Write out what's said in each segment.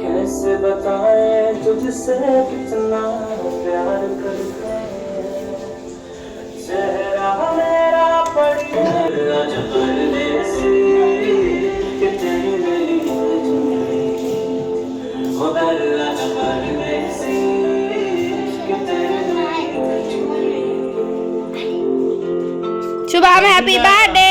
कैसे बताए तुझसे कितना प्यार करते चेहरा मेरा Shubham happy birthday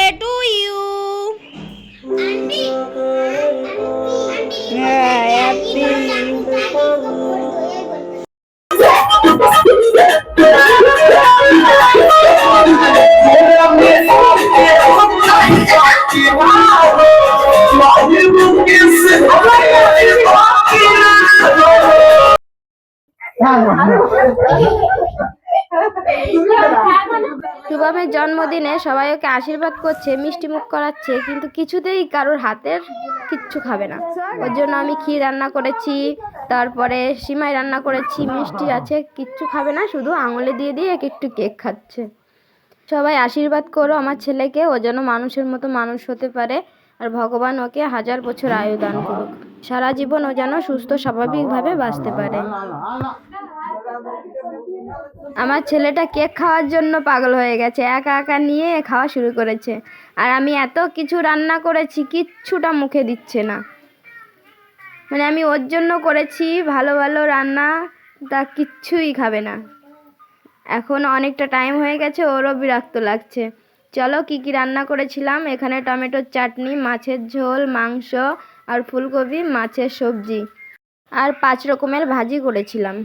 I don't know. শুভমের জন্মদিনে সবাই ওকে আশীর্বাদ করছে মিষ্টি মুখ করাচ্ছে, কিন্তু কিছুতেই কারোর হাতের কিচ্ছু খাবে না। ওর জন্য আমি ক্ষীর রান্না করেছি, তারপরে সিমাই রান্না করেছি, মিষ্টি আছে, কিচ্ছু খাবে না, শুধু আঙুলে দিয়ে দিয়ে এক একটু কেক খাচ্ছে। সবাই আশীর্বাদ করো আমার ছেলেকে, ও যেন মানুষের মতো মানুষ হতে পারে, আর ভগবান ওকে হাজার বছর আয়ু দান করুক। সারা জীবন ও যেন সুস্থ, স্বাভাবিকভাবে বাঁচতে পারে। আমার ছেলেটা কেক খাওয়ার জন্য পাগল হয়ে গেছে, একা একা নিয়ে খাওয়া শুরু করেছে। আর আমি এত কিছু রান্না করেছি, কিচ্ছুটা মুখে দিচ্ছে না। মানে আমি ওর জন্য করেছি, ভালো ভালো রান্না, তা কিচ্ছুই খাবে না। এখন অনেকটা টাইম হয়ে গেছে, ওরও বিরক্ত লাগছে। চলো কি কি রান্না করেছিলাম? এখানে টমেটোর চাটনি, মাছের ঝোল, মাংস আর ফুলকপি, মাছের সবজি। আর পাঁচ রকমের ভাজি করেছিলাম।